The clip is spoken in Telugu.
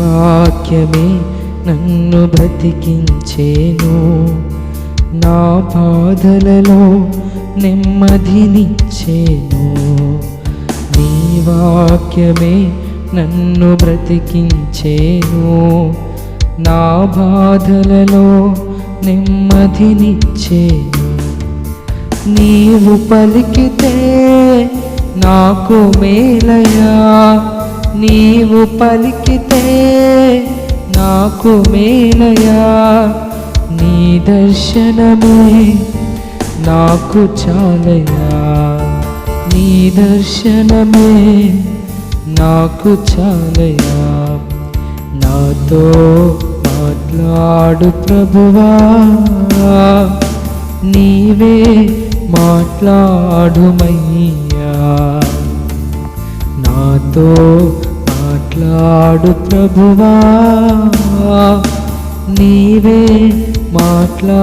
వాక్యమే నన్ను బ్రతికించేను. నా బాధలలో నెమ్మదినిచ్చేను. నీ వాక్యమే నన్ను బ్రతికించేను. నా బాధలలో నెమ్మదినిచ్చేను. నీవు పలికితే నాకు మేలయా నీవు పలికితే నాకు మేలయా? నీ దర్శనమే నాకు చాలయా? నీ దర్శనమే నాకు చాలయా? నాతో మాట్లాడు ప్రభువా. నీవే మాట్లాడుమయ్యా నాతో మాట్లాడు ప్రభువా. నీవే మాట్లాడుమయ్యా